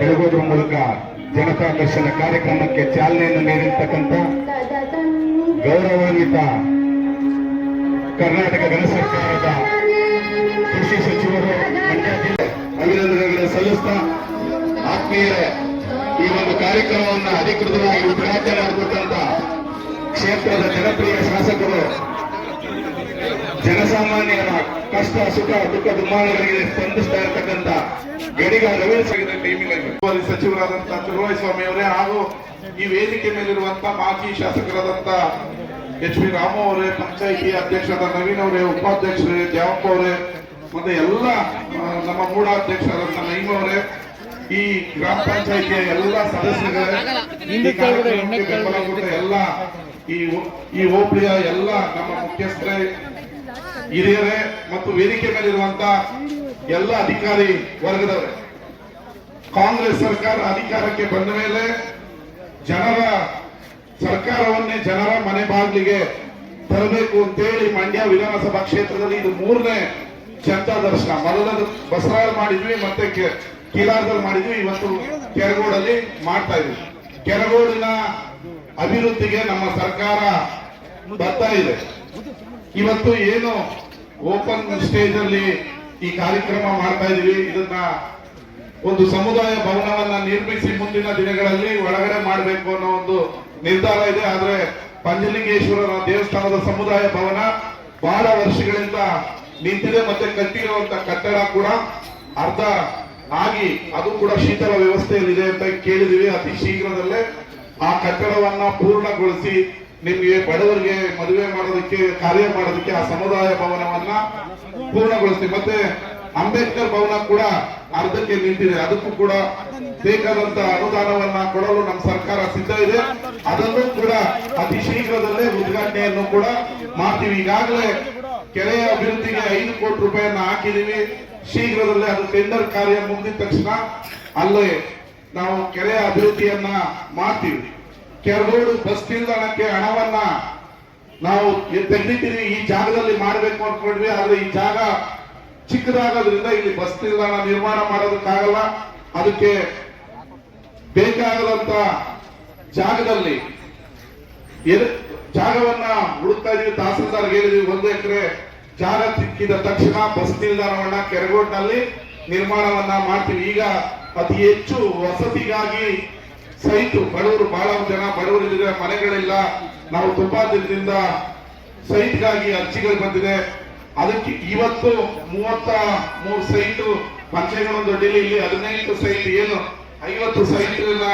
ಬೆಳಗೋದ್ರ ಮೂಲಕ ಜನತಾ ದರ್ಶನ ಕಾರ್ಯಕ್ರಮಕ್ಕೆ ಚಾಲನೆಯನ್ನು ನೀಡಿರ್ತಕ್ಕಂಥ ಗೌರವಾನ್ವಿತ ಕರ್ನಾಟಕ ಗಣ ಸರ್ಕಾರದ ಕೃಷಿ ಸಚಿವರು ಅಭಿನಂದನೆಗಳನ್ನು ಸಲ್ಲಿಸ್ತಾ ಆತ್ಮೀಯ ಈ ಒಂದು ಕಾರ್ಯಕ್ರಮವನ್ನು ಅಧಿಕೃತವಾಗಿ ಉದ್ಘಾಟನೆ ಮಾಡಿಕೊಟ್ಟಂತ ಕ್ಷೇತ್ರದ ಜನಪ್ರಿಯ ಶಾಸಕರು ಜನಸಾಮಾನ್ಯರ ಕಷ್ಟ ಸುಖ ದುಃಖ ದುಮ್ಮಾನಗಳಿಗೆ ಸ್ಪಂದಿಸ್ತಾ ಇರತಕ್ಕಂತ ಗಡಿಗ ರವೀಂದ್ರ ಟೀಮಿನಲ್ಲಿ ಸಚಿವರಾದಂತಹ ಸ್ವಾಮಿ ಅವರೇ ಹಾಗೂ ಈ ವೇದಿಕೆ ಮೇಲಿರುವಂತಹ ಮಾಜಿ ಶಾಸಕರಾದಂತ ಎಚ್ ಪಿ ರಾಮು ಅವರೇ ಪಂಚಾಯಿತಿ ಅಧ್ಯಕ್ಷರಾದ ನವೀನ್ ಅವರೇ ಉಪಾಧ್ಯಕ್ಷರೇ ದ್ಯಾವಪ್ಪ ಅವರೇ ಮತ್ತೆ ಎಲ್ಲ ನಮ್ಮ ಮೂಢಾಧ್ಯಕ್ಷರಾದಂತ ನೈಮ್ ಅವರೇ ಈ ಗ್ರಾಮ ಪಂಚಾಯಿತಿಯ ಎಲ್ಲ ಕೊಟ್ಟ ಎಲ್ಲ ಈ ಹೋಬಳಿಯ ಎಲ್ಲ ನಮ್ಮ ಮುಖ್ಯಸ್ಥರೇ ಹಿರಿಯರೇ ಮತ್ತು ವೇದಿಕೆ ಮೇಲಿರುವಂತ ಎಲ್ಲ ಅಧಿಕಾರಿ ವರ್ಗದವರೇ, ಕಾಂಗ್ರೆಸ್ ಸರ್ಕಾರ ಅಧಿಕಾರಕ್ಕೆ ಬಂದ ಮೇಲೆ ಜನರ ಸರ್ಕಾರವನ್ನೇ ಜನರ ಮನೆ ಬಾಗಿಲಿಗೆ ತರಬೇಕು ಅಂತೇಳಿ ಮಂಡ್ಯ ವಿಧಾನಸಭಾ ಕ್ಷೇತ್ರದಲ್ಲಿ ಇದು ಮೂರನೇ ಜನತಾ ದರ್ಶನ. ಮೊದಲದ ಬಸರಾಲ್ ಮಾಡಿದ್ವಿ, ಮತ್ತೆ ಕೀಲಾರದಲ್ಲಿ ಮಾಡಿದ್ವಿ. ಇವತ್ತು ಕೆರಗೋಡಲ್ಲಿ ಮಾಡ್ತಾ ಇದ್ವಿ. ಕೆರಗೋಡಿನ ಅಭಿವೃದ್ಧಿಗೆ ನಮ್ಮ ಸರ್ಕಾರ ಬರ್ತಾ ಇದೆ. ಇವತ್ತು ಏನು ಓಪನ್ ಸ್ಟೇಜ್ ಅಲ್ಲಿ ಈ ಕಾರ್ಯಕ್ರಮ ಮಾಡ್ತಾ ಇದೀವಿ, ಇದನ್ನ ಒಂದು ಸಮುದಾಯ ಭವನವನ್ನ ನಿರ್ಮಿಸಿ ಮುಂದಿನ ದಿನಗಳಲ್ಲಿ ಒಳಗಡೆ ಮಾಡಬೇಕು ಅನ್ನೋ ಒಂದು ನಿರ್ಧಾರ ಇದೆ. ಆದ್ರೆ ಪಂಚಲಿಂಗೇಶ್ವರರ ದೇವಸ್ಥಾನದ ಸಮುದಾಯ ಭವನ ಬಹಳ ವರ್ಷಗಳಿಂದ ನಿಂತಿದೆ, ಮತ್ತೆ ಕಟ್ಟಿರುವಂತ ಕಟ್ಟಡ ಕೂಡ ಅರ್ಧ ಆಗಿ ಅದು ಕೂಡ ಶೀತಲ ವ್ಯವಸ್ಥೆಯಲ್ಲಿದೆ ಅಂತ ಕೇಳಿದಿವಿ. ಅತಿ ಶೀಘ್ರದಲ್ಲೇ ಆ ಕಟ್ಟಡವನ್ನ ಪೂರ್ಣಗೊಳಿಸಿ ನಿಮ್ಗೆ ಬಡವರಿಗೆ ಮದುವೆ ಮಾಡೋದಕ್ಕೆ, ಕಾರ್ಯ ಮಾಡೋದಕ್ಕೆ ಆ ಸಮುದಾಯ ಭವನವನ್ನ ಪೂರ್ಣಗೊಳಿಸ್ತೀವಿ. ಮತ್ತೆ ಅಂಬೇಡ್ಕರ್ ಭವನ ಕೂಡ ಅರ್ಧಕ್ಕೆ ನಿಂತಿದೆ. ಅದಕ್ಕೂ ಕೂಡ ಬೇಕಾದಂತ ಅನುದಾನವನ್ನ ಕೊಡಲು ನಮ್ಮ ಸರ್ಕಾರ ಸಿದ್ಧ ಇದೆ. ಅದನ್ನು ಕೂಡ ಅತಿ ಶೀಘ್ರದಲ್ಲೇ ಉದ್ಘಾಟನೆಯನ್ನು ಕೂಡ ಮಾಡ್ತೀವಿ. ಈಗಾಗಲೇ ಕೆರೆಯ ಅಭಿವೃದ್ಧಿಗೆ ಐದು ಕೋಟಿ ರೂಪಾಯಿಯನ್ನ ಹಾಕಿದೀವಿ. ಶೀಘ್ರದಲ್ಲೇ ಅದು ಟೆಂಡರ್ ಕಾರ್ಯ ಮುಗಿದ ತಕ್ಷಣ ಅಲ್ಲೇ ನಾವು ಕೆರೆಯ ಅಭಿವೃದ್ಧಿಯನ್ನ ಮಾಡ್ತೀವಿ. ಕೆರಗೋಡು ಬಸ್ ನಿಲ್ದಾಣಕ್ಕೆ ಹಣವನ್ನ ನಾವು ತೆಗೆದಿದ್ದೀವಿ ಈ ಜಾಗದಲ್ಲಿ ಮಾಡಬೇಕು ಅನ್ಕೊಂಡ್ವಿ. ಆದ್ರೆ ಈ ಜಾಗ ಚಿಕ್ಕದಾಗೋದ್ರಿಂದ ಇಲ್ಲಿ ಬಸ್ ನಿಲ್ದಾಣ ನಿರ್ಮಾಣ ಮಾಡೋದಕ್ಕಾಗಲ್ಲ. ಅದಕ್ಕೆ ಬೇಕಾಗದಂತ ಜಾಗದಲ್ಲಿ ಜಾಗವನ್ನ ಹುಡುಕ್ತಾ ಇದೀವಿ. ತಹಸೀಲ್ದಾರ್ಗೆ ಹೇಳಿದೀವಿ. ಒಂದು ಎಕರೆ ಜಾಗ ಸಿಕ್ಕಿದ ತಕ್ಷಣ ಬಸ್ ನಿಲ್ದಾಣವನ್ನ ಕೆರಗೋಡ್ನಲ್ಲಿ ನಿರ್ಮಾಣವನ್ನ ಮಾಡ್ತೀವಿ. ಈಗ ಅತಿ ಹೆಚ್ಚು ವಸತಿಗಾಗಿ ಸೈಟು ಬಡವರು ಬಹಳ ಜನ ಬಡವರಿದ್ರೆ ಮನೆಗಳಿಲ್ಲ. ನಾವು ತುಂಬಾ ದಿನದಿಂದ ಸೈಟ್ಗಾಗಿ ಅರ್ಜಿಗಳು ಬಂದಿದೆ. ಅದಕ್ಕೆ ಇವತ್ತು ಮೂವತ್ತ ಮೂರು ಸೈಟು ಪಂಚಾಯತ್ ದೊಡ್ಡಿಲಿ ಇಲ್ಲಿ ಹದಿನೈದು ಸೈಟ್, ಏನು ಐವತ್ತು ಸೈಟ್ಗಳನ್ನ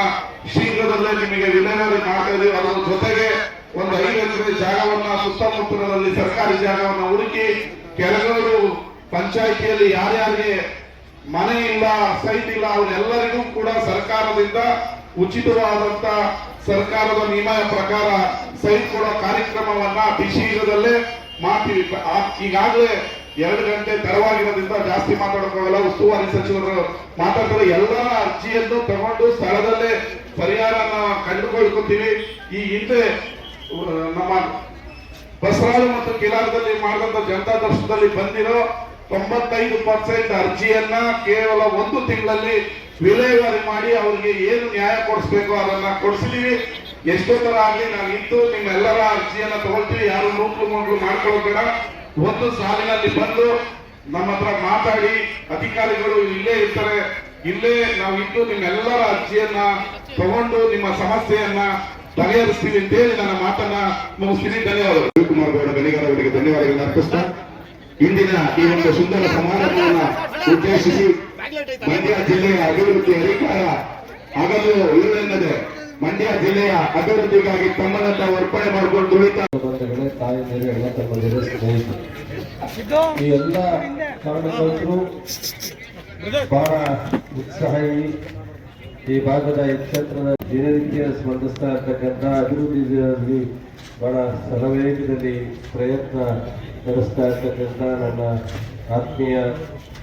ಶೀಘ್ರದಲ್ಲೇ ನಿಮಗೆ ವಿಲೇವಾರಿ ಮಾಡ್ತಾ ಇದೀವಿ. ಅದರ ಜೊತೆಗೆ ಒಂದು ಐದು ಎಕರೆ ಜಾಗವನ್ನ ಸುತ್ತಮುತ್ತಲಲ್ಲಿ ಸರ್ಕಾರಿ ಜಾಗವನ್ನ ಹುಡುಕಿ ಕೆಲವರು ಪಂಚಾಯಿತಿಯಲ್ಲಿ ಯಾರ್ಯಾರಿಗೆ ಮನೆ ಇಲ್ಲ, ಸೈಟ್ ಇಲ್ಲ, ಅವರೆಲ್ಲರಿಗೂ ಕೂಡ ಸರ್ಕಾರದಿಂದ ಉಚಿತವಾದಂತ ಸರ್ಕಾರದ ನಿಯಮ ಪ್ರಕಾರ ಸೈಟ್ ಕೊಡೋ ಕಾರ್ಯಕ್ರಮವನ್ನ ಶೀಘ್ರದಲ್ಲೇ ಮಾಡ್ತೀವಿ. ಈಗಾಗಲೇ ಎರಡು ಗಂಟೆ ತೆರವಾಗಿರೋದ್ರಿಂದ ಜಾಸ್ತಿ ಮಾತಾಡೋಕ್ಕಾಗಲ್ಲ ಉಸ್ತುವಾರಿ ಸಚಿವರು ಮಾತಾಡ್ತಾರೆ. ಎಲ್ಲರ ಅರ್ಜಿಯನ್ನು ತಗೊಂಡು ಸ್ಥಳದಲ್ಲೇ ಪರಿಹಾರ ಕಂಡುಕೊಳ್ಕೊತೀವಿ. ಈ ಹಿಂದೆ ನಮ್ಮ ಬಸರಾಳು ಮತ್ತು ಕಿಲಾರದಲ್ಲಿ ಮಾಡಿದಂತ ಜನತಾ ದರ್ಶನದಲ್ಲಿ ಬಂದಿರೋ ತೊಂಬತ್ತೈದು ಪರ್ಸೆಂಟ್ ಅರ್ಜಿಯನ್ನ ಕೇವಲ ಒಂದು ತಿಂಗಳಲ್ಲಿ ವಿಲೇವಾರಿ ಮಾಡಿ ಅವರಿಗೆ ಏನು ನ್ಯಾಯ ಕೊಡಿಸ್ಬೇಕು ಅದನ್ನ ಕೊಡಿಸಿದೀವಿ. ಎಷ್ಟೋ ತರ ಆಗ್ಲಿ ನಾವು ನಿಂತು ನಿಮ್ಮೆಲ್ಲರ ಅರ್ಜಿಯನ್ನ ತಗೊಳ್ತೀವಿ. ಯಾರು ನೂಕ್ಲು ಮೂಕ್ಲು ಮಾಡ್ಕೊಳ್ಬೇಡ ಒಂದು ಸಾಲಿನಲ್ಲಿ ಬಂದು ನಮ್ಮ ಹತ್ರ ಮಾತಾಡಿ, ಅಧಿಕಾರಿಗಳು ಇಲ್ಲೇ ಇರ್ತಾರೆ. ಇಲ್ಲೇ ನಾವು ಇದ್ದು ನಿಮ್ಮೆಲ್ಲರ ಅರ್ಜಿಯನ್ನ ತಗೊಂಡು ನಿಮ್ಮ ಸಮಸ್ಯೆಯನ್ನ ಬಗೆಹರಿಸ್ತೀವಿ ಅಂತ ಹೇಳಿ ನನ್ನ ಮಾತನ್ನ ಮುಗಿಸ್ತೀನಿ. ಧನ್ಯವಾದಗಳು. ಶಿವಕುಮಾರ್ ಗೌಡ, ಗಣಿಗಾರ ಅವರಿಗೆ ಧನ್ಯವಾದಗಳನ್ನು ಅರ್ಪಿಸ್ತಾ ಇಂದಿನ ಈ ಒಂದು ಸುಂದರ ಸಮಾರಂಭವನ್ನು ಉದ್ದೇಶಿಸಿ ಮಂಡ್ಯ ಜಿಲ್ಲೆಯ ಅಭಿವೃದ್ಧಿ ಅಧಿಕಾರ ಹಗಲು ಇರುವೆನ್ನದೆ ಮಂಡ್ಯ ಜಿಲ್ಲೆಯ ಅಭಿವೃದ್ಧಿಗಾಗಿ ತಮ್ಮನ್ನ ತಾವು ಅರ್ಪಣೆ ಮಾಡಿಕೊಂಡು ದುಡಿತಾ ತಾಯಿ ಮೇಲೆ ಎಲ್ಲ ತಮ್ಮಂದಿರು ಸ್ನೇಹಿತರು. ಈ ಎಲ್ಲ ಕಾರ್ಯಕರ್ತರು ಬಹಳ ಉತ್ಸಾಹಿ ಈ ಭಾಗದ ಈ ಕ್ಷೇತ್ರದ ದಿನನಿತ್ಯ ಸ್ಪಂದಿಸ್ತಾ ಇರ್ತಕ್ಕಂಥ ಅಭಿವೃದ್ಧಿಯಲ್ಲಿ ಬಹಳ ಸಲವೇಗದಲ್ಲಿ ಪ್ರಯತ್ನ ನಡೆಸ್ತಾ ಇರ್ತಕ್ಕಂಥ ನನ್ನ ಆತ್ಮೀಯ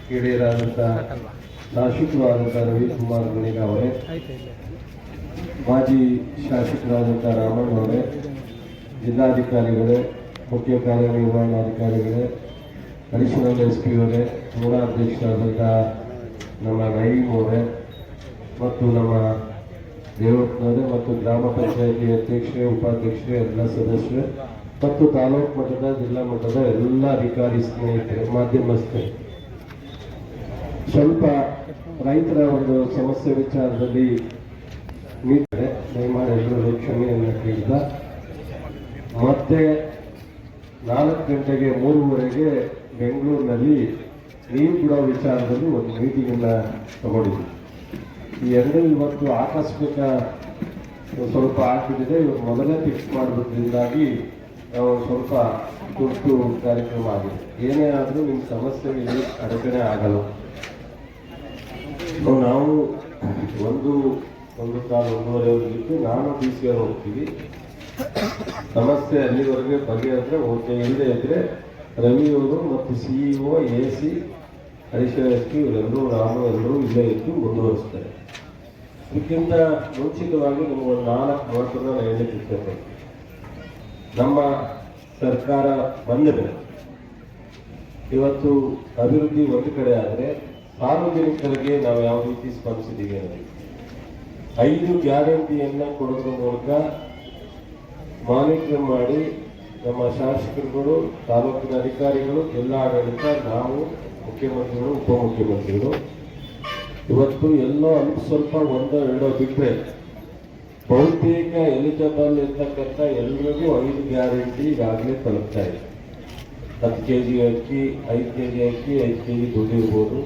ಕಿಡಿಯರಾದಂಥ ಶಾಸಕರು ರವಿ ರವಿಕುಮಾರ್ ಮಣಿಗ ಅವರೇ, ಮಾಜಿ ಶಾಸಕರಾದಂಥ ರಾಮಣ್ಣ ಅವರೇ, ಜಿಲ್ಲಾಧಿಕಾರಿಗಳೇ, ಮುಖ್ಯ ಕಾರ್ಯನಿರ್ವಹಣಾಧಿಕಾರಿಗಳೇ ಅಡಿಷನಲ್ ಎಸ್ ಪಿ ಅವರೇ ನಮ್ಮ ನಯೀಮ್ ಅವರೇ ಮತ್ತು ನಮ್ಮ ದೇವಪ್ಪನವರೇ ಮತ್ತು ಗ್ರಾಮ ಪಂಚಾಯಿತಿ ಅಧ್ಯಕ್ಷರೇ, ಉಪಾಧ್ಯಕ್ಷರೇ, ಎಲ್ಲ ಸದಸ್ಯರು ಮತ್ತು ತಾಲೂಕು ಮಟ್ಟದ, ಜಿಲ್ಲಾ ಮಟ್ಟದ ಎಲ್ಲ ಅಧಿಕಾರಿ ಸ್ನೇಹಿತರೆ ಮಾಧ್ಯಮ ಸ್ವಲ್ಪ ರೈತರ ಒಂದು ಸಮಸ್ಯೆ ವಿಚಾರದಲ್ಲಿ ನೀಡಿದೆ ದಯಮಾಡಿ ಎಲ್ಲರೂ ಕ್ಷಮೆಯನ್ನು ಕೇಳಿದ. ಮತ್ತೆ ನಾಲ್ಕು ಗಂಟೆಗೆ ಮೂರುವರೆಗೆ ಬೆಂಗಳೂರಿನಲ್ಲಿ ನೀರು ಬಿಡೋ ವಿಚಾರದಲ್ಲಿ ಒಂದು ಮೀಟಿಂಗ್ ಅನ್ನ ತಗೊಂಡಿದ್ವಿ. ಈ ಎರಡೂ ಇವತ್ತು ಆಕಸ್ಮಿಕ ಸ್ವಲ್ಪ ಆಗ್ಬಿಟ್ಟಿದೆ. ಇವತ್ತು ಮೊದಲೇ ಫಿಕ್ಸ್ ಮಾಡಿದ್ರಿಂದಾಗಿ ನಾವು ಸ್ವಲ್ಪ ತುರ್ತು ಕಾರ್ಯಕ್ರಮ ಆಗಿದೆ. ಏನೇ ಆದರೂ ನಿಮ್ಮ ಸಮಸ್ಯೆಗಳಿಗೆ ಅಡಚಣೆ ಆಗಲ್ಲ. ನಾವು ಒಂದು ಒಂದು ಕಾಲು ಒಂದೂವರೆ ಇದ್ದು ನಾನು ಪಿ ಸಿ ಆರ್ ಹೋಗ್ತೀವಿ. ಸಮಸ್ಯೆ ಅಲ್ಲಿವರೆಗೆ ಬಗೆಹರಿದ್ರೆ ಓಕೆ ಇಲ್ಲದೆ ಇದ್ರೆ ರವಿಯವರು ಮತ್ತು C O A C Harishwara S P ಇವರೆಲ್ಲರೂ ರಾಮು ಎಲ್ಲರೂ ಇಲ್ಲೇ ಇದ್ದು ಮುಂದುವರಿಸ್ತಾರೆ ಇದಕ್ಕಿಂತ ಮುಂಚಿತವಾಗಿ ನಿಮ್ಗೆ ನಾಲ್ಕು ಮಾತ್ರ ನಾನು ನಮ್ಮ ಸರ್ಕಾರ ಬಂದಿದೆ. ಇವತ್ತು ಅಭಿವೃದ್ಧಿ ಒಂದು ಕಡೆ ಆದರೆ ಸಾರ್ವಜನಿಕರಿಗೆ ನಾವು ಯಾವ ರೀತಿ ಸ್ಪಂದಿಸಿದ್ದೀವಿ ಅನ್ನೋದು. ಐದು ಗ್ಯಾರಂಟಿಯನ್ನ ಕೊಡೋದ್ರ ಮೂಲಕ ಮಾನಿಟರ್ ಮಾಡಿ ನಮ್ಮ ಶಾಸಕರುಗಳು, ತಾಲೂಕಿನ ಅಧಿಕಾರಿಗಳು ಎಲ್ಲ ಆಡಳಿತ, ನಾವು ಮುಖ್ಯಮಂತ್ರಿಗಳು, ಉಪಮುಖ್ಯಮಂತ್ರಿಗಳು. ಇವತ್ತು ಎಲ್ಲೋ ಅಲ್ಪ ಸ್ವಲ್ಪ ಒಂದೋ ಎರಡೋ ಬಿಟ್ಟರೆ ಬಹುತೇಕ ಎಲಿಜಿಬಲ್ ಇರ್ತಕ್ಕಂಥ ಎಲ್ರಿಗೂ ಐದು ಗ್ಯಾರಂಟಿ ಈಗಾಗಲೇ ತಲುಪ್ತಾ ಇದೆ. ಹತ್ತು ಕೆ ಜಿ ಅಕ್ಕಿ, ಐದು ಕೆ ಜಿ ಅಕ್ಕಿ, ಐದು ಕೆ ಜಿ ದುಡ್ಡು ಇರ್ಬೋದು.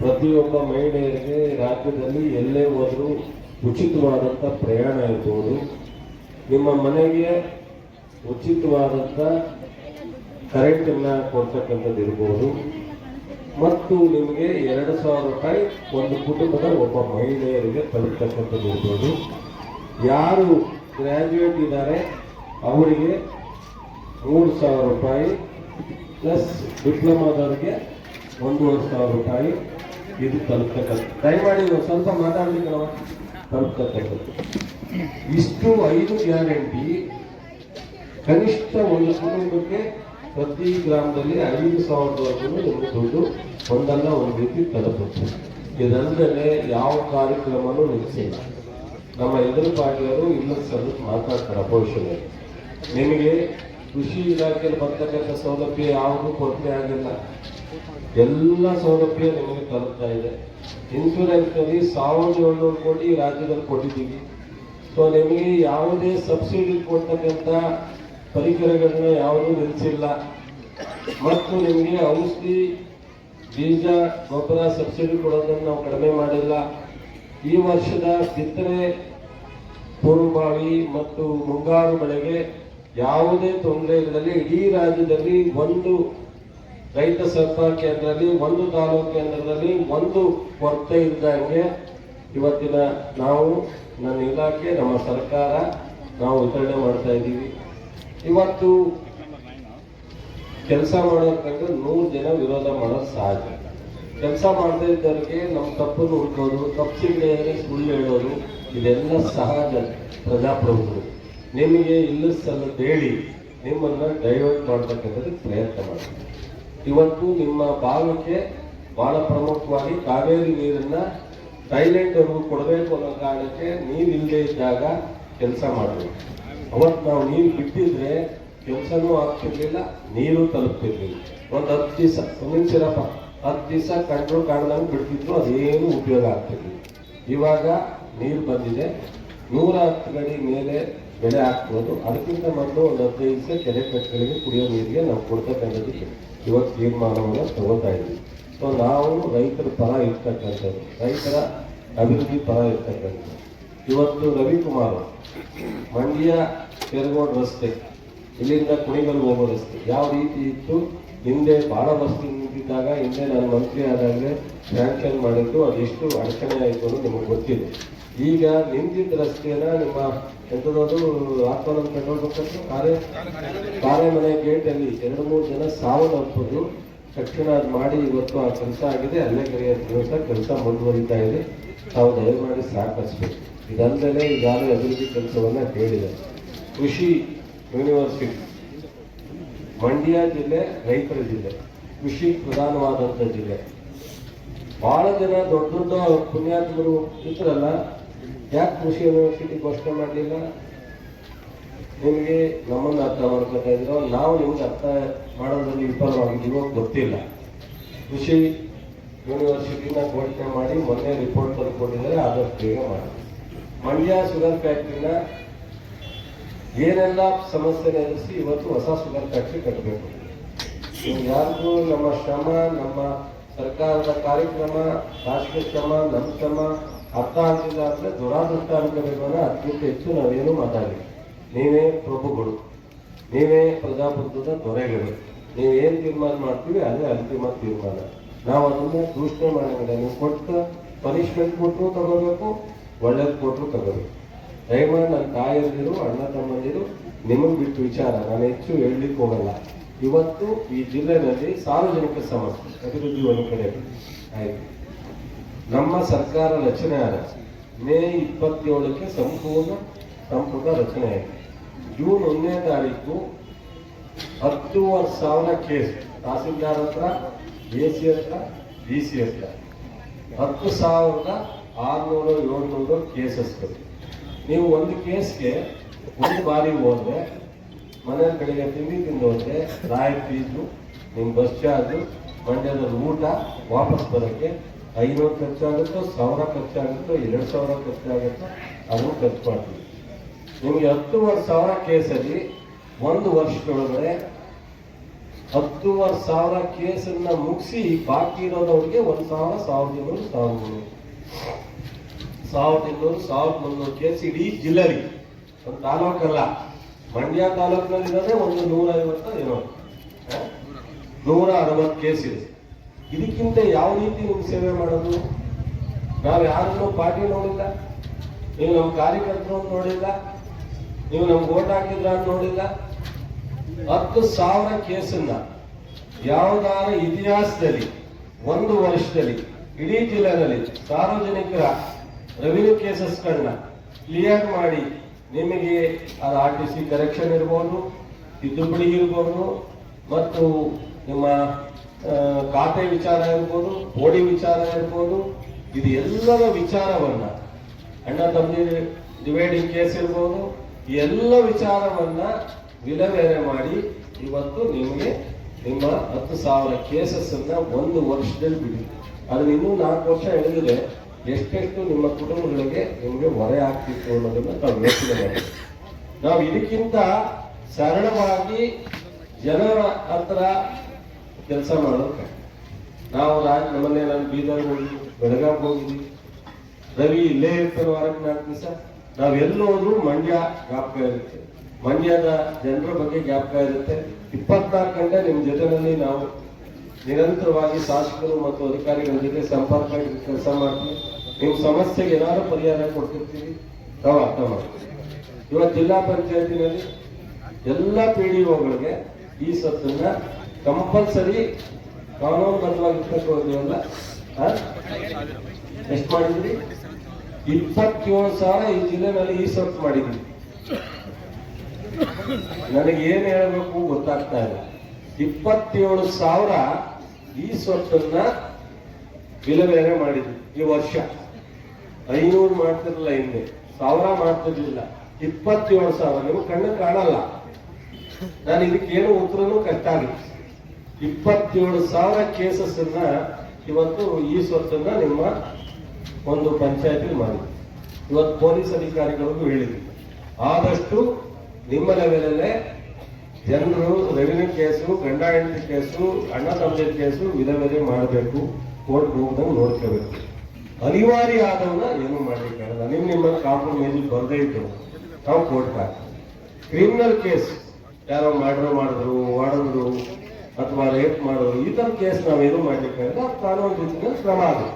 ಪ್ರತಿಯೊಬ್ಬ ಮಹಿಳೆಯರಿಗೆ ರಾಜ್ಯದಲ್ಲಿ ಎಲ್ಲೇ ಹೋದರೂ ಉಚಿತವಾದಂಥ ಪ್ರಯಾಣ ಇರ್ಬೋದು. ನಿಮ್ಮ ಮನೆಗೆ ಉಚಿತವಾದಂಥ ಕರೆಂಟನ್ನು ಕೊಡ್ತಕ್ಕಂಥದ್ದು ಇರ್ಬೋದು. ಮತ್ತು ನಿಮಗೆ ಎರಡು ಸಾವಿರ ರೂಪಾಯಿ ಒಂದು ಕುಟುಂಬದ ಒಬ್ಬ ಮಹಿಳೆಯರಿಗೆ ತಲುಪ್ತಕ್ಕಂಥದ್ದು ಇರ್ಬೋದು. ಯಾರು ಗ್ರ್ಯಾಜುಯೇಟ್ ಇದ್ದಾರೆ ಅವರಿಗೆ ಮೂರು ಸಾವಿರ ರೂಪಾಯಿ ಪ್ಲಸ್ ಡಿಪ್ಲೊಮಾದವರಿಗೆ ಒಂದೂವರೆ ಸಾವಿರ ರೂಪಾಯಿ. ಇದು ತಲುಪ್ತಕ್ಕಂಥ ದಯಮಾಡಿ ನಾವು ಸ್ವಲ್ಪ ಮಾತಾಡಲಿಕ್ಕೆ ನಾವು ತಲುಪ್ತಕ್ಕಂಥದ್ದು. ಇಷ್ಟು ಐದು ಗ್ಯಾರಂಟಿ ಕನಿಷ್ಠ ಒಂದು ಕುಟುಂಬಕ್ಕೆ ಪ್ರತಿ ಗ್ರಾಮದಲ್ಲಿ ಐದು ಸಾವಿರದವರೆಗೂ ಒಂದು ದುಡ್ಡು ಒಂದಲ್ಲ ಒಂದು ರೀತಿ ತಲುಪುತ್ತೆ. ಇದಲ್ಲದೆ ಯಾವ ಕಾರ್ಯಕ್ರಮನೂ ನಿಲ್ಲಿಸಿಲ್ಲ. ನಮ್ಮ ಎದುರು ಪಾರ್ಟಿಯವರು ಇನ್ನೊಂದು ಸಲ ಮಾತಾಡ್ತಾರೆ ಭವಿಷ್ಯದಲ್ಲಿ. ನಿಮಗೆ ಕೃಷಿ ಇಲಾಖೆಯಲ್ಲಿ ಬರ್ತಕ್ಕಂಥ ಸೌಲಭ್ಯ ಯಾವುದೂ ಕೊರತೆ ಆಗಿಲ್ಲ. ಎಲ್ಲ ಸೌಲಭ್ಯ ನಿಮಗೆ ತರುತ್ತಾ ಇದೆ. ಇನ್ಶೂರೆನ್ಸ್ ಅಲ್ಲಿ ಸಾವಿರದ ಏಳ್ನೂರು ಕೋಟಿ ರಾಜ್ಯದಲ್ಲಿ ಕೊಟ್ಟಿದ್ದೀವಿ. ಸೊ ನಿಮಗೆ ಯಾವುದೇ ಸಬ್ಸಿಡಿ ಕೊಡ್ತಕ್ಕಂಥ ಪರಿಕರಗಳನ್ನ ಯಾವುದೂ ನಿಲ್ಲಿಸಿಲ್ಲ ಮತ್ತು ನಿಮಗೆ ಔಷಧಿ, ಬೀಜ, ಗೊಬ್ಬರ ಸಬ್ಸಿಡಿ ಕೊಡೋದನ್ನು ನಾವು ಕಡಿಮೆ ಮಾಡಿಲ್ಲ. ಈ ವರ್ಷದ ಬಿತ್ತನೆ ಪೂರ್ವಭಾವಿ ಮತ್ತು ಮುಂಗಾರು ಬೆಳೆಗೆ ಯಾವುದೇ ತೊಂದರೆ ಇಲ್ಲದೆ ಇಡೀ ರಾಜ್ಯದಲ್ಲಿ ಒಂದು ರೈತ ಸಹಕಾರ ಕೇಂದ್ರದಲ್ಲಿ, ಒಂದು ತಾಲೂಕು ಕೇಂದ್ರದಲ್ಲಿ ಒಂದು ಕೊರತೆ ಇದ್ದಂಗೆ ಇವತ್ತಿನ ನಾವು, ನನ್ನ ಇಲಾಖೆ, ನಮ್ಮ ಸರ್ಕಾರ ನಾವು ವಿತರಣೆ ಮಾಡ್ತಾ ಇದ್ದೀವಿ. ಇವತ್ತು ಕೆಲಸ ಮಾಡೋದಕ್ಕೆ ನೂರು ಜನ ವಿರೋಧ ಮಾಡೋದು ಸಹಜ. ಕೆಲಸ ಮಾಡದೇ ಇದ್ದವರಿಗೆ ನಮ್ಮ ತಪ್ಪನ್ನು ಹುಡ್ಕೋದು, ತಪ್ಪು ಸಿಗದೆ ಸುಳ್ಳು ಹೇಳೋದು, ಇದೆಲ್ಲ ಸಹಜ ಪ್ರಜಾಪ್ರಭುತ್ವ ನಿಮಗೆ ಇಲ್ಲ ಸಲ್ಲದ ಹೇಳಿ ನಿಮ್ಮನ್ನು ಡೈವರ್ಟ್ ಮಾಡ್ತಕ್ಕಂಥದ್ದು ಪ್ರಯತ್ನ ಮಾಡಿ ಇವತ್ತು ನಿಮ್ಮ ಭಾಗಕ್ಕೆ ಬಹಳ ಪ್ರಮುಖವಾಗಿ ಕಾವೇರಿ ನೀರನ್ನ ಥೈಲ್ಯಾಂಡ್ ಅವ್ರಿಗೂ ಕೊಡಬೇಕು ಅನ್ನೋ ಕಾರಣಕ್ಕೆ ನೀರು ಇಲ್ಲದೆ ಇದ್ದಾಗ ಕೆಲಸ ಮಾಡಬೇಕು. ಅವತ್ತು ನಾವು ನೀರು ಬಿಟ್ಟಿದ್ರೆ ಕೆಲಸನೂ ಆಗ್ತಿರ್ಲಿಲ್ಲ, ನೀರು ತಲುಪ್ತಿರ್ಲಿಲ್ಲ. ಒಂದು ಹತ್ತು ದಿವಸ ನಿಲ್ಸಿರಪ್ಪ ಹತ್ತು ದಿವಸ ಕಂಟ್ರೋಲ್ ಕಾಣ್ದಂಗೆ ಬಿಡ್ತಿದ್ರು, ಅದೇನು ಉಪಯೋಗ ಆಗ್ತಿರ್ಲಿಲ್ಲ. ಇವಾಗ ನೀರು ಬಂದಿದೆ, ನೂರ ಹತ್ತು ಗಡಿ ಮೇಲೆ ಬೆಳೆ ಹಾಕ್ಬೋದು. ಅದಕ್ಕಿಂತ ಮೊದಲು ಒಂದು ಹದಿನೈದು ದಿವಸ ಕೆರೆ ಕಟ್ಟೆಗಳಿಗೆ ಕುಡಿಯೋ ನೀರಿಗೆ ನಾವು ಕೊಡ್ತಕ್ಕಂಥದ್ದಕ್ಕೆ ಇವತ್ತು ತೀರ್ಮಾನವನ್ನು ತಗೋತಾ ಇದ್ದೀವಿ. ಸೊ ನಾವು ರೈತರ ಪರ ಇರ್ತಕ್ಕಂಥದ್ದು, ರೈತರ ಅಭಿವೃದ್ಧಿ ಪರ ಇರ್ತಕ್ಕಂಥದ್ದು. ಇವತ್ತು ರವಿಕುಮಾರ್ ಮಂಡ್ಯ ಕೆರಗೋಡ್ ರಸ್ತೆ, ಇಲ್ಲಿಂದ ಕುಣಿಗಲ್ ಹೋಗೋ ರಸ್ತೆ ಯಾವ ರೀತಿ ಇತ್ತು? ಹಿಂದೆ ಭಾಳ ಬಸ್ತಿ ನಿಂತಿದ್ದಾಗ, ಹಿಂದೆ ನಾನು ಮಂತ್ರಿ ಆದಾಗಲೇ ಸ್ಯಾಂಕ್ಷನ್ ಮಾಡಿದ್ದು ಅದೆಷ್ಟು ಅಡಚಣೆ ಆಯಿತು ಅನ್ನೋದು ನಿಮಗೆ ಗೊತ್ತಿದೆ. ಈಗ ನಿಂತಿದ್ದ ರಸ್ತೆಯನ್ನ ನಿಮ್ಮ ಎಂಥದ್ದು ಆತ್ಮನ ಕಂಡುಕೊಂಡು ಕಾರ್ಯ ಕಾರ್ಯ ಕಾರೇ ಮನೆ ಗೇಟಲ್ಲಿ ಎರಡು ಮೂರು ಜನ ಸಾವನ್ನಪ್ಪದು ತಕ್ಷಣ ಅದು ಮಾಡಿ ಇವತ್ತು ಆ ಕೆಲಸ ಆಗಿದೆ. ಅಲ್ಲೇ ಕರೆಯ ದಿವಸ ಕೆಲಸ ಮುಂದುವರಿತಾ ಇದೆ. ತಾವು ದಯಮಾಡಿ ಸಾಕಷ್ಟು. ಇದಲ್ಲದೆ ಈಗಾಗಲೇ ಅಭಿವೃದ್ಧಿ ಕೆಲಸವನ್ನು ಹೇಳಿದೆ. ಕೃಷಿ ಯೂನಿವರ್ಸಿಟಿ, ಮಂಡ್ಯ ಜಿಲ್ಲೆ, ರೈತರ ಜಿಲ್ಲೆ, ಕೃಷಿ ಪ್ರಧಾನವಾದಂಥ ಜಿಲ್ಲೆ. ಭಾಳ ಜನ ದೊಡ್ಡ ದೊಡ್ಡ ಪುಣ್ಯಾತ್ಮರು ಇದ್ರಲ್ಲ ಯಾಕೆ ಕೃಷಿ ಯೂನಿವರ್ಸಿಟಿ ಘೋಷಣೆ ಮಾಡಲಿಲ್ಲ? ನಿಮಗೆ ನಮ್ಮನ್ನು ಅರ್ಥ ಮಾಡ್ಕೊತಾ ಇದ್ರು ನಾವು ನಿಮ್ಗೆ ಅರ್ಥ ಮಾಡೋದ್ರಲ್ಲಿ ವಿಫಲವಾಗಿದ್ದೀವೋ ಗೊತ್ತಿಲ್ಲ. ಕೃಷಿ ಯೂನಿವರ್ಸಿಟಿನ ಘೋಷಣೆ ಮಾಡಿ ಮೊನ್ನೆ ರಿಪೋರ್ಟ್ ತಂದುಕೊಂಡಿದ್ದಾರೆ ಆದಷ್ಟು ಬೇಗ ಮಾಡಿ ಮಂಡ್ಯ ಶುಗರ್ ಫ್ಯಾಕ್ಟ್ರಿನ ಏನೆಲ್ಲ ಸಮಸ್ಯೆ ಎದುರಿಸಿ ಇವತ್ತು ಹೊಸ ಶುಗರ್ ಫ್ಯಾಕ್ಟ್ರಿ ಕಟ್ಟಬೇಕು ಯಾರಿಗೂ ನಮ್ಮ ಶ್ರಮ, ನಮ್ಮ ಸರ್ಕಾರದ ಕಾರ್ಯಕ್ರಮ, ರಾಷ್ಟ್ರೀಯ ಶ್ರಮ, ನಮ್ಮ ಶ್ರಮ ಅರ್ಥ ಆಗಲಿಲ್ಲ ಅಂದ್ರೆ ದುರಾದೃಷ್ಟ ಅನ್ಕೋಬೇಕು ಅತ್ಯಂತ ಹೆಚ್ಚು ನಾವೇನು ಮಾತಾಡಿ ನೀವೇ ಪ್ರಭುಗಳು. ನೀವೇ ಪ್ರಜಾಪ್ರಭುತ್ವದ ದೊರೆಗಳು. ನೀವು ಏನ್ ತೀರ್ಮಾನ ಮಾಡ್ತೀವಿ ಅದೇ ಅಂತಿಮ ತೀರ್ಮಾನ. ನಾವು ಅದನ್ನು ದೂಷಣೆ ಮಾಡಂಗಿಲ್ಲ ನೀವು ಕೊಟ್ಟ ಪನಿಷ್ಮೆಂಟ್ ಕೊಟ್ಟರು ತಗೋಬೇಕು, ಒಳ್ಳೇದು ಕೊಟ್ಟರು ತಗೋಬೇಕು. ದಯಮಾಡಿ ನನ್ನ ತಾಯಿಯಲ್ಲಿರು ಅಣ್ಣ ತಮ್ಮಂದಿರು ನಿಮಗೆ ಬಿಟ್ಟು ವಿಚಾರ, ನಾನು ಹೆಚ್ಚು ಹೇಳಲಿಕ್ಕೆ ಹೋಗಲ್ಲ. ಇವತ್ತು ಈ ಜಿಲ್ಲೆನಲ್ಲಿ ಸಾರ್ವಜನಿಕ ಸಮಸ್ಯೆ, ಅಭಿವೃದ್ಧಿ ಒಂದು ಕಡೆ ಆಯ್ತು. ನಮ್ಮ ಸರ್ಕಾರ ರಚನೆ ಆದ ಮೇ ಇಪ್ಪತ್ತೇಳಕ್ಕೆ ಸಂಪೂರ್ಣ ಸಂಪುಟ ರಚನೆ ಆಯಿತು. ಜೂನ್ ಒಂದನೇ ತಾರೀಕು ಹತ್ತೂವರೆ ಸಾವಿರ ಕೇಸ್, ತಹಸೀಲ್ದಾರ್ ಹತ್ರ, ಎ ಸಿ ಹತ್ರ, ಡಿ ಸಿ ಹತ್ರ. ಹತ್ತು ಸಾವಿರದ ಆರುನೂರು ಏಳ್ನೂರು ಕೇಸಸ್ಗಳು. ನೀವು ಒಂದು ಕೇಸ್ಗೆ ಒಂದು ಬಾರಿ ಹೋದ್ರೆ ಮನೆ ಕಡೆಗೆ ತಿಂಡಿ ತಿಂದು ಹೋದ್ರೆ ರಾಯ್ ಫೀಸು ನಿಮ್ಮ ಬಸ್ ಚಾರ್ಜು ಮಂಡ್ಯದಲ್ಲಿ ಊಟ ವಾಪಸ್ ಬರೋಕ್ಕೆ ಐನೂರು ಖರ್ಚಾಗುತ್ತೋ, ಸಾವಿರ ಖರ್ಚಾಗುತ್ತೋ, ಎರಡು ಸಾವಿರ ಖರ್ಚಾಗುತ್ತೋ, ಅದನ್ನು ಖರ್ಚು ಮಾಡ್ತೀವಿ. ನಿಮಗೆ ಹತ್ತುವರೆ ಸಾವಿರ ಕೇಸಲ್ಲಿ ಒಂದು ವರ್ಷದೊಳಗಡೆ ಹತ್ತುವರೆ ಸಾವಿರ ಕೇಸನ್ನ ಮುಗಿಸಿ ಬಾಕಿ ಇರೋದವ್ರಿಗೆ ಒಂದು ಸಾವಿರ, ಸಾವಿರದ ಇನ್ನೂರು, ಸಾವಿರದ ಮುನ್ನೂರು. ಸಾವಿರದ ಇನ್ನೂರು, ಸಾವಿರದ ಮುನ್ನೂರು ಕೇಸ್ ಇಡೀ ಜಿಲ್ಲೆಲಿ ಒಂದು ತಾಲೂಕಲ್ಲ. ಮಂಡ್ಯ ತಾಲೂಕಿನಲ್ಲಿ ಇರೋದೇ ಒಂದು ನೂರ ಐವತ್ತು ಏನೋ? ನೂರ ಅರವತ್ತು ಕೇಸ್ ಇದೆ. ಇದಕ್ಕಿಂತ ಯಾವ ರೀತಿ ನಿಮ್ಗೆ ಸೇವೆ ಮಾಡೋದು? ನಾವು ಯಾರನ್ನೂ ಪಾರ್ಟಿ ನೋಡಿಲ್ಲ, ನೀವು ನಮ್ಮ ಕಾರ್ಯಕರ್ತರು ನೋಡಿಲ್ಲ, ನೀವು ನಮ್ಗೆ ಓಟ್ ಹಾಕಿದ್ರ ನೋಡಿಲ್ಲ. ಹತ್ತು ಸಾವಿರ ಕೇಸನ್ನ ಯಾವ್ದಾರ ಇತಿಹಾಸದಲ್ಲಿ, ಒಂದು ವರ್ಷದಲ್ಲಿ, ಇಡೀ ಜಿಲ್ಲೆಯಲ್ಲಿ ಸಾರ್ವಜನಿಕರ ರೆವಿನ್ಯೂ ಕೇಸಸ್ಗಳನ್ನ ಕ್ಲಿಯರ್ ಮಾಡಿ ನಿಮಗೆ ಅದು ಆರ್ ಟಿ ಸಿ ಕರೆಕ್ಷನ್ ಇರ್ಬೋದು, ತಿದ್ದುಪಡಿ ಇರ್ಬೋದು, ಮತ್ತು ನಿಮ್ಮ ಖಾತೆ ವಿಚಾರ ಇರ್ಬೋದು ಓಡಿ ವಿಚಾರ ಇರ್ಬೋದು, ಇದು ಎಲ್ಲರ ವಿಚಾರವನ್ನ ಅಣ್ಣ ತಮ್ಮಿ ಡಿವೈಡಿಂಗ್ ಕೇಸ್ ಇರ್ಬೋದು, ಎಲ್ಲ ವಿಚಾರವನ್ನ ವಿಲವೇರೆ ಮಾಡಿ ಇವತ್ತು ನಿಮಗೆ ನಿಮ್ಮ ಹತ್ತು ಸಾವಿರ ಕೇಸಸ್ ಅನ್ನ ಒಂದು ವರ್ಷದಲ್ಲಿ ಬಿಡಿ ಅದನ್ನ ಇನ್ನೂ ನಾಲ್ಕು ವರ್ಷ ಹೇಳಿದ್ರೆ ಎಷ್ಟೆಷ್ಟು ನಿಮ್ಮ ಕುಟುಂಬಗಳಿಗೆ ನಿಮಗೆ ಹೊರೆ ಆಗ್ತಿತ್ತು ಅನ್ನೋದನ್ನ ನಾವು ಯೋಚನೆ ಮಾಡಿ ನಾವು ಇದಕ್ಕಿಂತ ಸರಳವಾಗಿ ಜನರ ಹತ್ರ ಕೆಲಸ ಮಾಡೋದು. ನಾವು ರಾಜ್ ನಮ್ಮನ್ನೇ ನಾನು ಬೀದರ್ ಹೋಗಿ, ಬೆಳಗಾವಿ ಹೋಗಿದ್ವಿ. ರವಿ ಇಲ್ಲೇ ಇರ್ತಾರೆ ವಾರಕ್ಕೆ ನಾಲ್ಕು ದಿವಸ. ನಾವೆಲ್ಲೋದ್ರೂ ಮಂಡ್ಯ ಜ್ಞಾಪಕ ಇರುತ್ತೆ. ಮಂಡ್ಯದ ಜನರ ಬಗ್ಗೆ ಜ್ಞಾಪಕ ಇರುತ್ತೆ. ಇಪ್ಪತ್ನಾಲ್ಕು ಗಂಟೆ ನಿಮ್ಮ ಜೊತೆನಲ್ಲಿ ನಾವು ನಿರಂತರವಾಗಿ ಶಾಸಕರು ಮತ್ತು ಅಧಿಕಾರಿಗಳ ಜೊತೆ ಸಂಪರ್ಕ ಕೆಲಸ ಮಾಡ್ತೀವಿ. ನಿಮ್ಮ ಸಮಸ್ಯೆಗೆ ಏನಾದ್ರು ಪರಿಹಾರ ಕೊಡ್ತಿರ್ತೀವಿ ನಾವು ಅರ್ಥ ಮಾಡ್ತೀವಿ. ಇವತ್ತು ಜಿಲ್ಲಾ ಪಂಚಾಯತಿನಲ್ಲಿ ಎಲ್ಲ ಪಿ ಡಿ ಒಗಳಿಗೆ ಈ ಸತ್ತನ್ನ ಕಂಪಲ್ಸರಿ ಕಾನೂನುಬದ್ಧವಾಗಿ ಇಟ್ಕೊಳ್ಳೋದಿಲ್ಲ ಎಷ್ಟು ಮಾಡಿದ್ರಿ? ಇಪ್ಪತ್ತೇಳು ಸಾವಿರ ಈ ಜಿಲ್ಲೆನಲ್ಲಿ ಈ ಸತ್ತು ಮಾಡಿದ್ವಿ ನನಗೆ ಏನ್ ಹೇಳಬೇಕು ಗೊತ್ತಾಗ್ತಾ ಇಲ್ಲ. ಇಪ್ಪತ್ತೇಳು ಸಾವಿರ ಈ ಸ್ವತ್ತನ್ನ ವಿಲೇವಾರಿ ಮಾಡಿದ್ವಿ ಈ ವರ್ಷ. ಐನೂರು ಮಾಡ್ತಿರ್ಲಿಲ್ಲ ಹಿಂದೆ. ಸಾವಿರ ಮಾಡ್ತಿರ್ಲಿಲ್ಲ. ಇಪ್ಪತ್ತೇಳು ಸಾವಿರ. ನಿಮ್ಗೆ ಕಣ್ಣು ಕಾಣಲ್ಲ. ನಾನು ಇದಕ್ಕೇನು ಉತ್ತರನೂ ಕಷ್ಟ ಆಗುತ್ತೆ ಇಪ್ಪತ್ತೇಳು ಸಾವಿರ ಕೇಸಸ್ ಅನ್ನ ಇವತ್ತು ಈ ಸ್ವತ್ತನ್ನ ನಿಮ್ಮ ಒಂದು ಪಂಚಾಯತಿ ಮಾಡಿ ಇವತ್ತು ಪೊಲೀಸ್ ಅಧಿಕಾರಿಗಳಿಗೂ ಹೇಳಿದ್ವಿ ಆದಷ್ಟು ನಿಮ್ಮ ಲೆವೆಲಲ್ಲೇ ಜನರು ರೆವಿನ್ಯೂ ಕೇಸು, ಗಂಡ ಹೆಂಡತಿ ಕೇಸು, ಅಣ್ಣ ತಮ್ಮದ ಕೇಸು ವಿಧವಿಧೆ ಮಾಡಬೇಕು, ಕೋರ್ಟ್ ಹೋಗ್ದಂಗೆ ನೋಡ್ಕೋಬೇಕು. ಅನಿವಾರ್ಯ ಆದವನ್ನ ಏನು ಮಾಡ್ಲಿಕ್ಕಾಗಲ್ಲ ನಿಮ್ ನಿಮ್ಮ ಕಾಂಪ್ರಮೈಸ್ ಬರದೇ ಇದ್ರು ನಾವು ಕೋರ್ಟ್ ಕ್ರಿಮಿನಲ್ ಕೇಸ್ ಯಾರೋ ಮಾಡ್ರೋ ಮಾಡಿದ್ರು ಹೊಡೆದ್ರು ಅಥವಾ ರೇಪ್ ಮಾಡೋರು ಈ ಥರ ಕೇಸ್ ನಾವೇನು ಮಾಡ್ಲಿಕ್ಕಾಗಲ್ಲ ಅದು ಕಾನೂನು ರೀತಿಯಲ್ಲಿ ಶ್ರಮ ಅದು.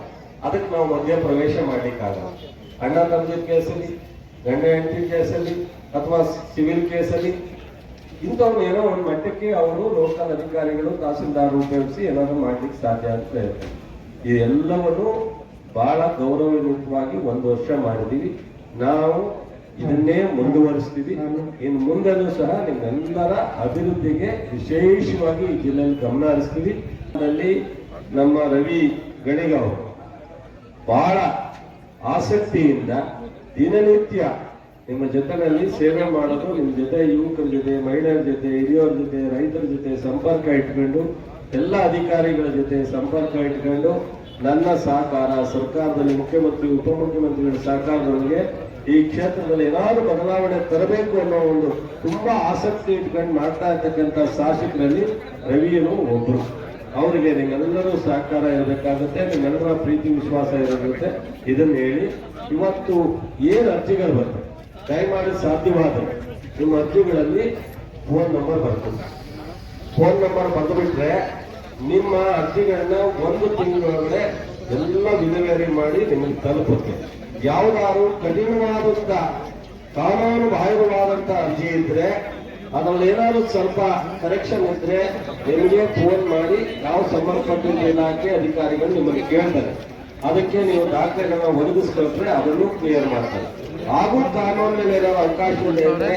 ಅದಕ್ಕೆ ನಾವು ಮಧ್ಯ ಪ್ರವೇಶ ಮಾಡ್ಲಿಕ್ಕಾಗಲ್ಲ ಅಣ್ಣ ತಮ್ಮದ ಕೇಸಲ್ಲಿ, ಗಂಡ ಹೆಂಡತಿ ಕೇಸಲ್ಲಿ, ಅಥವಾ ಸಿವಿಲ್ ಕೇಸಲ್ಲಿ, ಇಂಥವ್ರು ಏನೋ ಒಂದು ಮಟ್ಟಕ್ಕೆ ಅವರು ಲೋಕಲ್ ಅಧಿಕಾರಿಗಳು, ತಹಸೀಲ್ದಾರ್ ಉಪಯೋಗಿಸಿ ಏನಾದರೂ ಮಾಡ್ಲಿಕ್ಕೆ ಸಾಧ್ಯ ಅಂತ ಹೇಳ್ತಾರೆ ಇದೆಲ್ಲವನ್ನು ಬಹಳ ಗೌರವಯುತವಾಗಿ ಒಂದು ವರ್ಷ ಮಾಡಿದೀವಿ. ನಾವು ಇದನ್ನೇ ಮುಂದುವರಿಸ್ತೀವಿ. ಇನ್ನು ಮುಂದೆನೂ ಸಹ ನಿಮ್ಮೆಲ್ಲರ ಅಭಿವೃದ್ಧಿಗೆ ವಿಶೇಷವಾಗಿ ಈ ಜಿಲ್ಲೆಯಲ್ಲಿ ಗಮನ ಹರಿಸ್ತೀವಿ. ಅದರಲ್ಲಿ ನಮ್ಮ ರವಿ ಗಣಿಗಾವ್ ಬಹಳ ಆಸಕ್ತಿಯಿಂದ ದಿನನಿತ್ಯ ನಿಮ್ಮ ಜೊತೆನಲ್ಲಿ ಸೇವೆ ಮಾಡೋದು ನಿಮ್ಮ ಜೊತೆ ಯುವಕರ ಜೊತೆ ಮಹಿಳೆಯರ ಜೊತೆ ಹಿರಿಯರ ಜೊತೆ ರೈತರ ಜೊತೆ ಸಂಪರ್ಕ ಇಟ್ಕೊಂಡು ಎಲ್ಲ ಅಧಿಕಾರಿಗಳ ಜೊತೆ ಸಂಪರ್ಕ ಇಟ್ಕೊಂಡು ನನ್ನ ಸಹಕಾರ ಸರ್ಕಾರದಲ್ಲಿ ಮುಖ್ಯಮಂತ್ರಿ ಉಪಮುಖ್ಯಮಂತ್ರಿಗಳ ಸಹಕಾರದೊಂದಿಗೆ ಈ ಕ್ಷೇತ್ರದಲ್ಲಿ ಏನಾದ್ರು ಬದಲಾವಣೆ ತರಬೇಕು ಅನ್ನೋ ಒಂದು ತುಂಬಾ ಆಸಕ್ತಿ ಇಟ್ಕೊಂಡು ಮಾಡ್ತಾ ಇರ್ತಕ್ಕಂಥ ಶಾಸಕರಲ್ಲಿ ರವಿಯನು ಒಬ್ರು. ಅವರಿಗೆ ನಿಮ್ಮೆಲ್ಲರೂ ಸಹಕಾರ ಇರಬೇಕಾಗುತ್ತೆ, ನಿಮ್ಮೆಲ್ಲರ ಪ್ರೀತಿ, ವಿಶ್ವಾಸ ಇರುತ್ತೆ ಇದನ್ನ ಹೇಳಿ, ಇವತ್ತು ಏನು ಅರ್ಜಿಗಳು ಬರ್ತವೆ ದಯಮಾಡಿ ಸಾಧ್ಯವಾದರೆ ನಿಮ್ಮ ಅರ್ಜಿಗಳಲ್ಲಿ ಫೋನ್ ನಂಬರ್ ಬರ್ತದೆ. ಫೋನ್ ನಂಬರ್ ಬರೆದುಬಿಟ್ರೆ ನಿಮ್ಮ ಅರ್ಜಿಗಳನ್ನ ಒಂದು ತಿಂಗಳೊಳಗಡೆ ಎಲ್ಲ ವಿಲೇವಾರಿ ಮಾಡಿ ನಿಮಗೆ ತಲುಪುತ್ತೆ. ಯಾವ್ದಾದ್ರು ಕಠಿಣವಾದಂತ ಕಾನೂನು ಬಾಹಿರವಾದಂತ ಅರ್ಜಿ ಇದ್ರೆ, ಅದರಲ್ಲಿ ಏನಾದ್ರು ಸ್ವಲ್ಪ ಕರೆಕ್ಷನ್ ಇದ್ರೆ ನಿಮಗೆ ಫೋನ್ ಮಾಡಿ ನಾವು ಸಂಬಂಧಪಟ್ಟ ಇಲಾಖೆ ಅಧಿಕಾರಿಗಳು ನಿಮಗೆ ಕೇಳ್ತಾರೆ. ಅದಕ್ಕೆ ನೀವು ದಾಖಲೆಗಳನ್ನ ಒದಗಿಸ್ಕೊಟ್ರೆ ಅದನ್ನು ಕ್ಲಿಯರ್ ಮಾಡ್ತಾರೆ. ಹಾಗೂ ಕಾನೂನಿನಲ್ಲಿ ಇರೋ ಇದ್ರೆ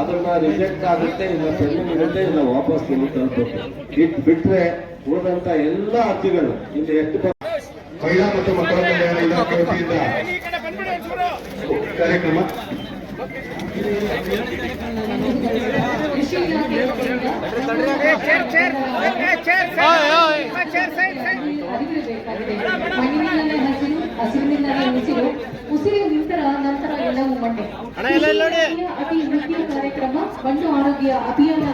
ಅದನ್ನ ರಿಜೆಕ್ಟ್ ಆಗುತ್ತೆ, ಇಲ್ಲ ಪೆಂಡಿಂಗ್ ಇರುತ್ತೆ, ಇಲ್ಲ ವಾಪಸ್ ನಿಮಗೆ ತಲುಪುತ್ತೆ. ಇಟ್ ಬಿಟ್ರೆ ಉಳಿದಂತ ಎಲ್ಲ ಅರ್ಜಿಗಳು ಇಲ್ಲಿ ಎಷ್ಟು ಮಹಿಳಾ ಮತ್ತು ಮಕ್ಕಳ ಕಲ್ಯಾಣ ಇಲಾಖೆ ವತಿಯಿಂದ ಕಾರ್ಯಕ್ರಮ. ಉಸಿರು ಉಸಿರು ನಿಂತರ ನಂತರ ಎಲ್ಲವೂ ಕೃಷಿ ಅತಿ ಮುಖ್ಯ ಕಾರ್ಯಕ್ರಮ ಬಂದು ಆರೋಗ್ಯ ಅಭಿಯಾನ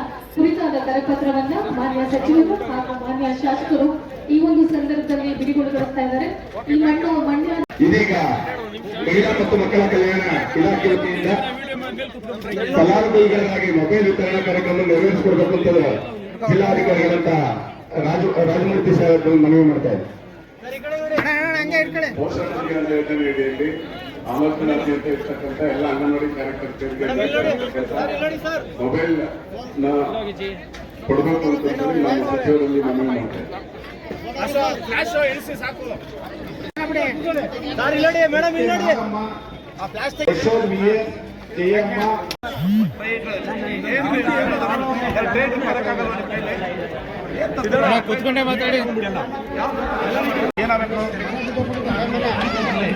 ಕುರಿತಾದ ಕರಪತ್ರವನ್ನ ಮಾನ್ಯ ಸಚಿವರು ಹಾಗೂ ಮಾನ್ಯ ಶಾಸಕರು ಈ ಒಂದು ಸಂದರ್ಭದಲ್ಲಿ ಬಿಡುಗಡೆಗೊಳಿಸ್ತಾ ಇದ್ದಾರೆ. ಈ ಮಣ್ಣು ಮಣ್ಣಿನ ಇದೀಗ ಮಹಿಳಾ ಮತ್ತು ಮಕ್ಕಳ ಕಲ್ಯಾಣ ಇಲಾಖೆ ವತಿಯಿಂದ ಫಲಾನುಭವಿಗಳಾಗಿ ಮೊಬೈಲ್ ವಿತರಣಾ ಕಾರ್ಯಕ್ರಮ ನೆರವೇರಿಸಿಕೊಡ್ಬೇಕು ಅಂತ ಜಿಲ್ಲಾಧಿಕಾರಿಗಳಂತ ರಾಜು ರಾಜಮೂರ್ತಿ ಸಾಹೇಬ್ ಮನವಿ ಮಾಡ್ತಾ ಇದ್ದಾರೆ. ಆಲೋಚನಾದ್ಯಂತ ಇರ್ತಕ್ಕಂಥ ಎಲ್ಲ ಅಂಗನವಾಡಿ ಕಾರ್ಯಕರ್ತರಿಗೆ ಮೊಬೈಲ್ನ ಕೊಡಬೇಕು ಅಂತಂದ್ರೆ ನಾನು ಸಚಿವರಲ್ಲಿ ಮನವಿ ಮಾಡ್ತೇನೆ. ಕುತ್ಕೊಂಡೆ ಮಾತಾಡಿ. ಆಯ್ತು ನಮ್ಮ ಭಾರತದ ಕ್ಲಿಯರ್ ಮಾಡ್ತೀನಿ. ಧನ್ಯವಾದ. Next ಬನ್ನಿ.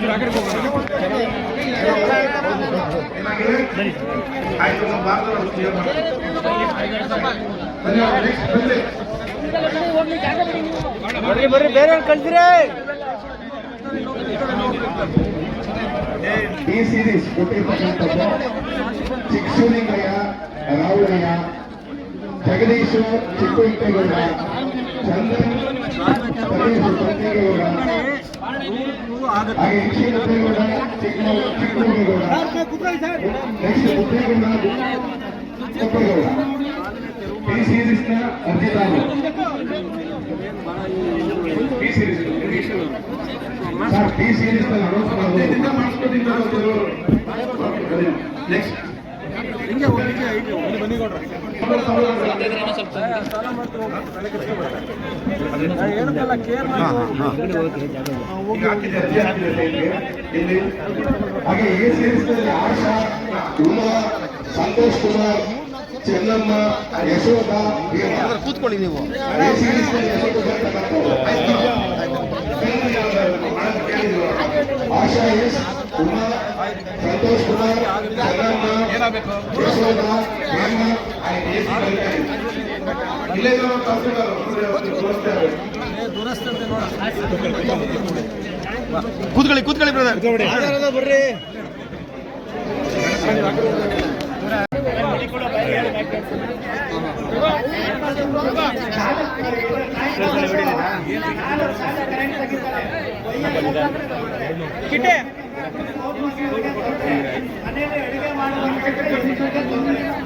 ಬರ್ರಿ ಬರ್ರಿ ಬೇರೆ ಕಳ್ಸಿರಿ? ಈ ಸೀರೀಸ್ ಕೊಟ್ಟಿರ್ತಕ್ಕಂಥದ್ದು ಚಿಕ್ಕಲಿಂಗಯ್ಯ ರಾವಣಯ್ಯ ಜಗದೀಶ್ ಚಿಕ್ಕುಂಟೇಗೌಡ ಚಂದ್ರನ್ ಸಂತೇಗೌಡ ಹಾಗೆ ಚಿಕ್ಕ ಚಿಕ್ಕಗೌಡ ನೆಕ್ಸ್ಟ್ ಮುದ್ದೇಗೌಡ ಕೊಪ್ಪೇಗೌಡ ಸೀರೀಸ್ನ ಸೀರೀಸ್ ಸರ್ ಸೀರೀಸ್ ಅನೌನ್ಸ್ ಮಾಡಬಹುದು ನೆಕ್ಸ್ಟ್ ಆಶಾ ಸಂತೋಷ್ ಕುಮಾರ್ ಚೆನ್ನಮ್ಮ ಯಶೋಧ ಕೂತ್ಕೊಳ್ಳಿ ನೀವು. ಆಶಾ ಎಸ್ ಉಮಾ ಸಂತೋಷ್ ಕುಮಾರ್ ತೋರಿಸ್ತಾರೆ ಕೂತ್ಕೊಳ್ಳಿ ಕೂತ್ಕೊಳ್ಳಿ ಬ್ರದರ್ ಬರ್ರಿ ಕಿಟ್ಟೆ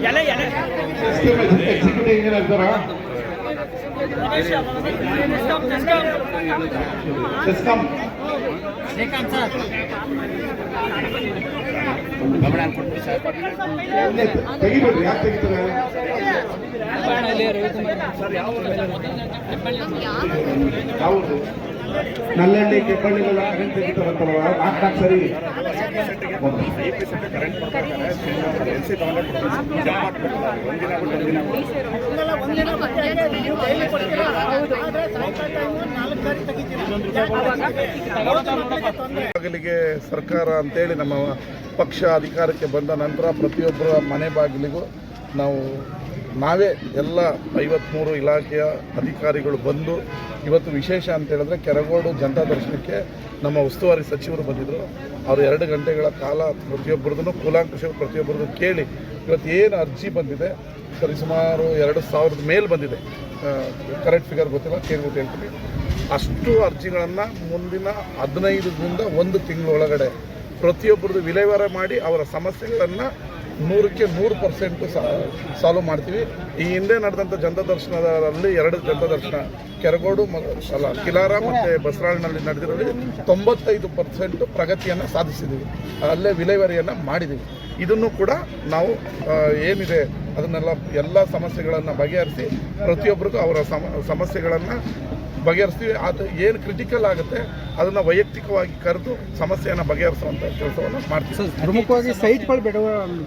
ಎಲೆ ಎಲೆ. ಎಕ್ಸಿಕ್ಯೂಟಿವ್ ಇಂಜಿನಿಯರ್ ಇದ್ದಾರಾ ಸಿಸ್ಟಮ್ ತೆಗಿಬೇಡ್ರಿ ಯಾಕೆ ತೆಗಿತಾರೆ ಯಾವುದು ನಲ್ಲಹಳ್ಳಿ ಕೆಬ್ಬಳ್ಳಿಗೆಲ್ಲ ಕರೆಂಟ್ ನಾಲ್ಕು ಸರಿ. ಬಾಗಿಲಿಗೆ ಸರ್ಕಾರ ಅಂತೇಳಿ ನಮ್ಮ ಪಕ್ಷ ಅಧಿಕಾರಕ್ಕೆ ಬಂದ ನಂತರ ಪ್ರತಿಯೊಬ್ಬರ ಮನೆ ಬಾಗಿಲಿಗೂ ನಾವು ನಾವೇ ಎಲ್ಲ ಐವತ್ತ್ಮೂರು ಇಲಾಖೆಯ ಅಧಿಕಾರಿಗಳು ಬಂದು ಇವತ್ತು ವಿಶೇಷ ಅಂತ ಹೇಳಿದ್ರೆ ಕೆರಗೋಡು ಜನತಾ ದರ್ಶನಕ್ಕೆ ನಮ್ಮ ಉಸ್ತುವಾರಿ ಸಚಿವರು ಬಂದಿದ್ದರು ಅವರು ಎರಡು ಗಂಟೆಗಳ ಕಾಲ ಪ್ರತಿಯೊಬ್ಬರದನ್ನು ಕೂಲಾಂಕುಷ ಪ್ರತಿಯೊಬ್ಬರದ್ದು ಕೇಳಿ ಇವತ್ತು ಏನು ಅರ್ಜಿ ಬಂದಿದೆ? ಸರಿಸುಮಾರು ಎರಡು ಸಾವಿರದ ಮೇಲೆ ಬಂದಿದೆ. ಕರೆಕ್ಟ್ ಫಿಗರ್ ಗೊತ್ತಿಲ್ಲ ಕೇಳ್ಬಿಟ್ಟು ಹೇಳ್ತೀನಿ. ಅಷ್ಟು ಅರ್ಜಿಗಳನ್ನು ಮುಂದಿನ ಹದಿನೈದರಿಂದ ಒಂದು ತಿಂಗಳೊಳಗಡೆ ಪ್ರತಿಯೊಬ್ಬರದ್ದು ವಿಲೇವಾರ ಮಾಡಿ ಅವರ ಸಮಸ್ಯೆಗಳನ್ನು ನೂರಕ್ಕೆ ನೂರು ಪರ್ಸೆಂಟ್ ಸಾಲ್ವ್ ಮಾಡ್ತೀವಿ. ಈ ಹಿಂದೆ ನಡೆದಂಥ ಜನತಾ ದರ್ಶನದಲ್ಲಿ ಎರಡು ಜನತಾ ದರ್ಶನ, ಕೆರಗೋಡು ಅಲ್ಲ, ಕಿಲಾರ ಮತ್ತು ಬಸರಾಳ್ನಲ್ಲಿ ನಡೆದಿರೋದು ತೊಂಬತ್ತೈದು ಪರ್ಸೆಂಟ್ ಪ್ರಗತಿಯನ್ನು ಸಾಧಿಸಿದ್ದೀವಿ ಅಲ್ಲೇ ವಿಲೇವಾರಿಯನ್ನು ಮಾಡಿದ್ದೀವಿ ಇದನ್ನು ಕೂಡ ನಾವು ಏನಿದೆ, ಅದನ್ನೆಲ್ಲ ಎಲ್ಲ ಸಮಸ್ಯೆಗಳನ್ನು ಬಗೆಹರಿಸಿ ಪ್ರತಿಯೊಬ್ಬರಿಗೂ ಅವರ ಸಮ, ಸಮಸ್ಯೆಗಳನ್ನು ಬಗೆಹರಿಸ್ತೀವಿ. ಅದು ಏನು ಕ್ರಿಟಿಕಲ್ ಆಗುತ್ತೆ ಅದನ್ನು ವೈಯಕ್ತಿಕವಾಗಿ ಕರೆದು ಸಮಸ್ಯೆಯನ್ನು ಬಗೆಹರಿಸುವಂಥ ಕೆಲಸವನ್ನು ಮಾಡ್ತೀವಿ. ಪ್ರಮುಖವಾಗಿ ಸೈಟ್ಗಳು ಬೇಡ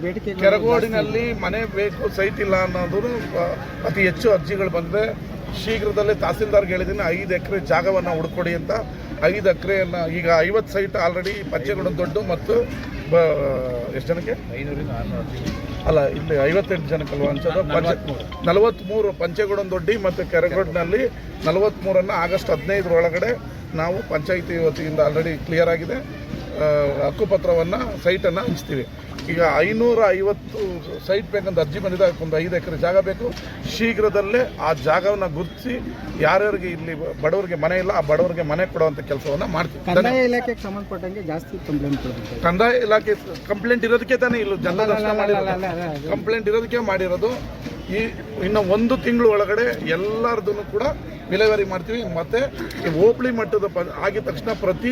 ಬೇಡಿಕೆ ಕೆರಗೋಡಿನಲ್ಲಿ ಮನೆ ಬೇಕು ಸೈಟ್ ಇಲ್ಲ ಅನ್ನೋದು ಅತಿ ಹೆಚ್ಚು ಅರ್ಜಿಗಳು ಬಂದರೆ ಶೀಘ್ರದಲ್ಲೇ ತಹಸೀಲ್ದಾರ್ಗೆ ಹೇಳಿದ್ದೀನಿ ಐದು ಎಕರೆ ಜಾಗವನ್ನು ಹುಡ್ಕೊಡಿ ಅಂತ. ಐದು ಎಕರೆಯನ್ನು ಈಗ ಐವತ್ತು ಸೈಟ್ ಆಲ್ರೆಡಿ ಪಂಚೆಗುಣ ದೊಡ್ಡ ಮತ್ತು ಬ ಎಷ್ಟು ಜನಕ್ಕೆ? ಅಲ್ಲ ಇಲ್ಲಿ ಐವತ್ತೆಂಟು ಜನಕ್ಕಲ್ವ ಅನ್ಸೋದು ಪಂಚ ನಲವತ್ತ್ಮೂರು ಪಂಚೆಗುಣ ದೊಡ್ಡಿ ಮತ್ತು ಕೆರೆಗೋಡ್ನಲ್ಲಿ ನಲವತ್ತ್ಮೂರನ್ನು ಆಗಸ್ಟ್ ಹದಿನೈದರೊಳಗಡೆ ನಾವು ಪಂಚಾಯಿತಿ ವತಿಯಿಂದ ಆಲ್ರೆಡಿ ಕ್ಲಿಯರ್ ಆಗಿದೆ. ಹಕ್ಕುಪತ್ರವನ್ನು ಸೈಟನ್ನು ಹಂಚ್ತೀವಿ. ಈಗ ಐನೂರ ಐವತ್ತು ಸೈಟ್ ಬೇಕಂತ ಅರ್ಜಿ ಬಂದಿದೆ ಒಂದು ಐದು ಎಕರೆ ಜಾಗ ಬೇಕು. ಶೀಘ್ರದಲ್ಲೇ ಆ ಜಾಗವನ್ನು ಗುರುತಿಸಿ ಯಾರ್ಯಾರಿಗೆ ಇಲ್ಲಿ ಬಡವರಿಗೆ ಮನೆ ಇಲ್ಲ ಆ ಬಡವರಿಗೆ ಮನೆ ಕೊಡುವಂಥ ಕೆಲಸವನ್ನು ಮಾಡ್ತೀವಿ. ಕಂದಾಯ ಇಲಾಖೆಗೆ ಸಂಬಂಧಪಟ್ಟಂಗೆ ಜಾಸ್ತಿ ಕಂಪ್ಲೇಂಟ್ ಕಂದಾಯ ಇಲಾಖೆ ಕಂಪ್ಲೇಂಟ್ ಇರೋದಕ್ಕೆ ತಾನೇ ಇಲ್ಲ ಜನತಾ ದರ್ಶನ ಮಾಡಿರೋದು ಕಂಪ್ಲೇಂಟ್ ಇರೋದಕ್ಕೆ ಮಾಡಿರೋದು. ಈ ಇನ್ನು ಒಂದು ತಿಂಗಳು ಒಳಗಡೆ ಎಲ್ಲರದೂ ಕೂಡ ವಿಲೇವಾರಿ ಮಾಡ್ತೀವಿ. ಮತ್ತು ಈ ಹೋಬಳಿ ಮಟ್ಟದ ಆಗಿದ ತಕ್ಷಣ ಪ್ರತಿ